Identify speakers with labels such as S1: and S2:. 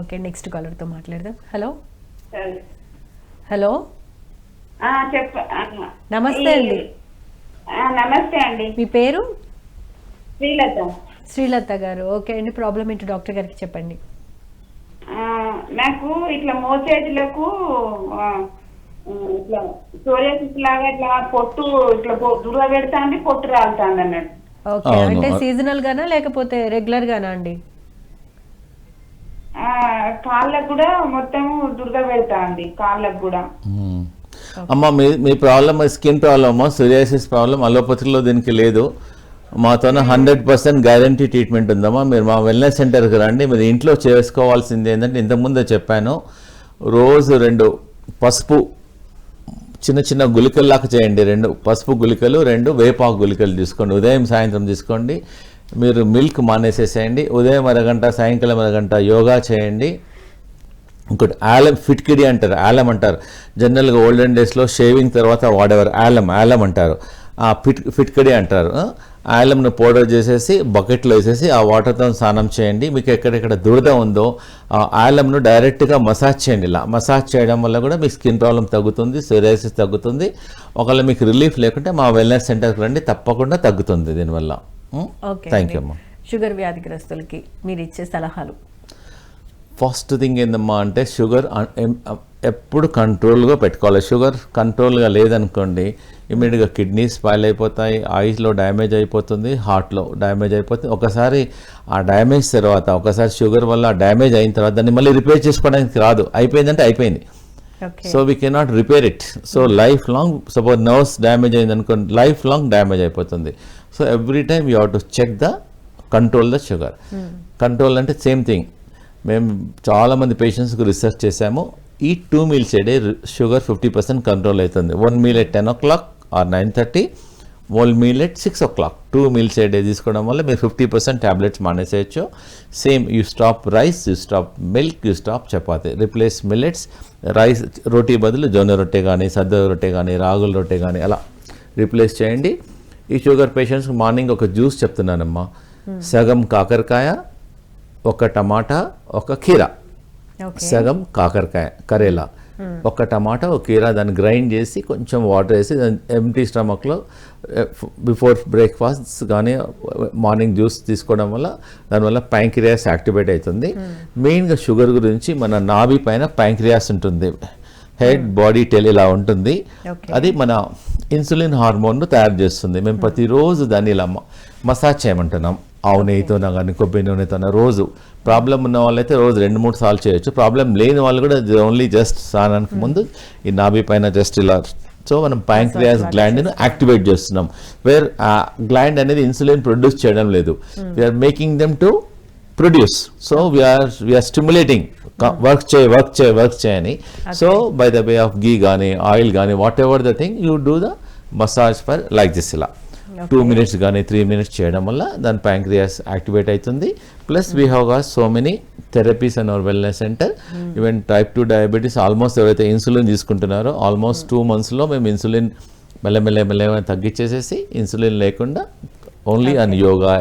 S1: Okay next కాలర్తో మాట్లాడదాం. Hello hello
S2: ఆ, చెప్ప.
S1: నమస్తే అండి.
S2: నమస్తే అండి.
S1: మీ పేరు?
S2: శ్రీలత.
S1: శ్రీలత గారు. ఓకే అండి ప్రాబ్లం ఏంటి డాక్టర్ గారికి చెప్పండి.
S2: ఆ, నాకు ఇట్లా మోచేతులకు ఇట్లా సోరియాసిస్ లాగా ఇట్లా పొట్టు ఇట్లా దుర్గ పెడతాంది పొట్టు అన్నట్టు.
S1: ఓకే. అంటే సీజనల్ గానా లేకపోతే రెగ్యులర్ గానా అండి?
S2: కాళ్ళకు కూడా మొత్తం దుర్గ అండి కాళ్ళకు కూడా.
S3: అమ్మ మీ మీ problem skin problem psoriasis problem అలోపతిలో దీనికి లేదు. మాతోన హండ్రెడ్ పర్సెంట్ గ్యారంటీ ట్రీట్మెంట్ ఉందమ్మా. మీరు మా వెల్నెస్ సెంటర్కి రండి. మీరు ఇంట్లో చేసుకోవాల్సింది ఏంటంటే ఇంతకుముందే చెప్పాను. రోజు రెండు పసుపు చిన్న చిన్న గుళికల్లాగా చేయండి. రెండు పసుపు గుళికలు రెండు వేపాకు గుళికలు తీసుకోండి. ఉదయం సాయంత్రం తీసుకోండి. మీరు మిల్క్ మానేసేసేయండి. ఉదయం అరగంట సాయంకాలం అరగంట యోగా చేయండి. ఇంకోటి ఆలం ఫిట్కిడి అంటారు ఆలం అంటారు. జనరల్గా ఓల్డెన్ డేస్లో షేవింగ్ తర్వాత వాడేవారు ఆలం ఆలం అంటారు. ఆ ఫిట్ ఫిట్కిడి అంటారు. ఆలంను పౌడర్ చేసేసి బకెట్లో వేసేసి ఆ వాటర్తో స్నానం చేయండి. మీకు ఎక్కడెక్కడ దురద ఉందో ఆ ఆలంను డైరెక్ట్గా మసాజ్ చేయండి. ఇలా మసాజ్ చేయడం వల్ల కూడా మీ స్కిన్ ప్రాబ్లం తగ్గుతుంది సోరియాసిస్ తగ్గుతుంది. ఒకవేళ మీకు రిలీఫ్ లేకుంటే మా వెల్నెస్ సెంటర్కి రండి తప్పకుండా తగ్గుతుంది దీనివల్ల. థ్యాంక్ యూ అమ్మా
S1: షుగర్ వ్యాధిగ్రస్తులకి మీరు ఇచ్చే సలహాలు.
S3: ఫస్ట్ థింగ్ ఏందమ్మా అంటే షుగర్ అ- ఎం- ఎప్పుడు కంట్రోల్గా పెట్టుకోవాలి. షుగర్ కంట్రోల్గా లేదనుకోండి ఇమీడియట్గా కిడ్నీ స్పాయిల్ అయిపోతాయి ఐస్లో డ్యామేజ్ అయిపోతుంది హార్ట్లో డ్యామేజ్ అయిపోతుంది. ఒకసారి ఆ డ్యామేజ్ తర్వాత ఒకసారి షుగర్ వల్ల డ్యామేజ్ అయిన తర్వాత దాన్ని మళ్ళీ రిపేర్ చేసుకోవడానికి రాదు. అయిపోయిందంటే అయిపోయింది. So we cannot repair it so life long suppose nerves damage అయింది అనుకోండి లైఫ్ లాంగ్ డ్యామేజ్ అయిపోతుంది so every time you have to check the control the sugar control అంటే సేమ్ థింగ్ మేము చాలామంది పేషెంట్స్కి రీసెర్చ్ చేశాము. ఈ two meals a day sugar fifty percent control అవుతుంది. One meal at ten o'clock or nine thirty one meal at six o'clock two meals a day తీసుకోవడం వల్ల మీరు fifty percent tablets మానేసేయచ్చు. Same you stop rice you stop milk you stop chapati. Replace millets rice roti బదులు జొన్న రొట్టె కానీ సద్ద రొట్టె కానీ రాగుల రొట్టె కానీ అలా రిప్లేస్ చేయండి. ఈ షుగర్ పేషెంట్స్కి మార్నింగ్ ఒక జ్యూస్ చెప్తున్నానమ్మా. సగం కాకరకాయ ఒక టమాటా ఒక కీరా. సగం కాకరకాయ కరేలా. ఒక టమాటా ఒక కీరా దాన్ని గ్రైండ్ చేసి కొంచెం వాటర్ వేసి ఎంటీ స్టమక్లో బిఫోర్ బ్రేక్ఫాస్ట్ కానీ మార్నింగ్ జ్యూస్ తీసుకోవడం వల్ల దానివల్ల ప్యాంక్రియాస్ యాక్టివేట్ అవుతుంది. మెయిన్గా షుగర్ గురించి మన నాభి పైన ప్యాంక్రియాస్ ఉంటుంది. హెడ్ బాడీ టెల్ ఇలా ఉంటుంది. అది మన ఇన్సులిన్ హార్మోన్ను తయారు చేస్తుంది. మేము ప్రతిరోజు దాన్ని ఇలా మసాజ్ చేయమంటున్నాం. ఆవు నెయ్యితోనా కానీ కొబ్బరి నూనెతోనా రోజు. ప్రాబ్లం ఉన్న వాళ్ళైతే రోజు రెండు మూడు సార్లు చేయొచ్చు. ప్రాబ్లం లేని వాళ్ళు కూడా ఓన్లీ జస్ట్ స్నానానికి ముందు ఈ నాభి పైన జస్ట్ ఇలా. సో మనం ప్యాంక్రియాస్ గ్లాండ్ను యాక్టివేట్ చేస్తున్నాం. వేర్ ఆ గ్లాండ్ అనేది ఇన్సులిన్ ప్రొడ్యూస్ చేయడం లేదు. We are making them to produce so we are we are stimulating work చేయ వర్క్ చేయ వర్క్ చేయని so by the way of ghee కానీ ఆయిల్ కానీ whatever the thing you do the massage for like this ఇలా. Two minutes కానీ three minutes చేయడం వల్ల దాని ప్యాంక్రియాస్ యాక్టివేట్ అవుతుంది. Plus we have got so many therapies and our wellness centre even type two diabetes almost ఎవరైతే insulin తీసుకుంటున్నారో almost two మంత్స్లో మేము ఇన్సులిన్ మెల్లమెల్ల మెల్లమెల్ల తగ్గించేసేసి ఇన్సులిన్ లేకుండా ఓన్లీ అన్ యోగా